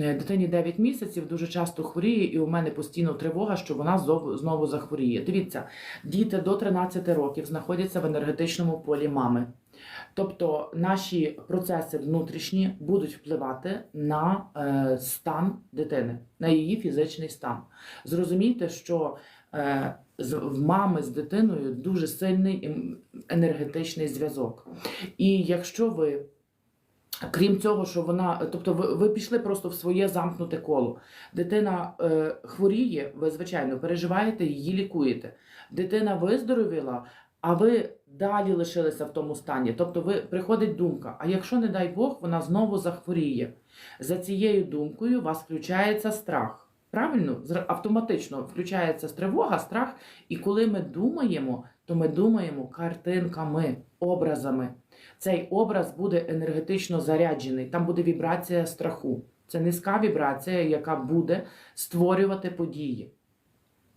Е, Дитині 9 місяців дуже часто хворіє, і у мене постійно тривога, що вона знову, захворіє. Дивіться, діти до 13 років знаходяться в енергетичному полі мами. Тобто наші процеси внутрішні будуть впливати на е, стан дитини, на її фізичний стан. Зрозумійте, що е, в мами з дитиною дуже сильний ем, енергетичний зв'язок. І якщо ви Крім цього, що вона, тобто ви, ви пішли просто в своє замкнуте коло. Дитина е, хворіє, ви звичайно переживаєте, її лікуєте. Дитина виздоровіла, а ви далі лишилися в тому стані. Тобто, ви приходить думка: а якщо, не дай Бог, вона знову захворіє. За цією думкою у вас включається страх. Правильно, автоматично включається тривога, страх. І коли ми думаємо, то ми думаємо картинками, образами. Цей образ буде енергетично заряджений, там буде вібрація страху. Це низька вібрація, яка буде створювати події.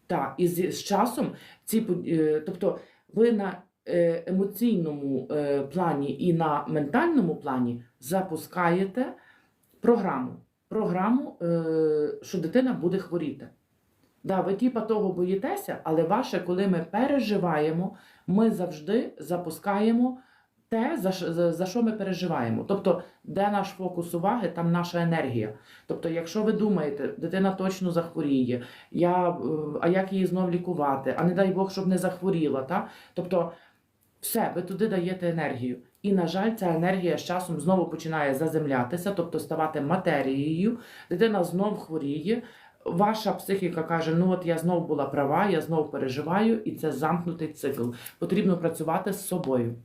Так, і з, з часом ці под- е, тобто ви на е, емоційному е, плані і на ментальному плані запускаєте програму. Програму, що дитина буде хворіти. Да, ви типа того боїтеся, але ваше, коли ми переживаємо, ми завжди запускаємо те, за, за, за що ми переживаємо. Тобто, де наш фокус уваги, там наша енергія. Тобто, якщо ви думаєте, дитина точно захворіє, я, е, а як її знов лікувати, а не дай Бог, щоб не захворіла. Та? Тобто, все, ви туди даєте енергію. І, на жаль, ця енергія з часом знову починає заземлятися, тобто ставати матерією, дитина знов хворіє. Ваша психіка каже: ну от я знов була права, я знов переживаю, і це замкнутий цикл. Потрібно працювати з собою.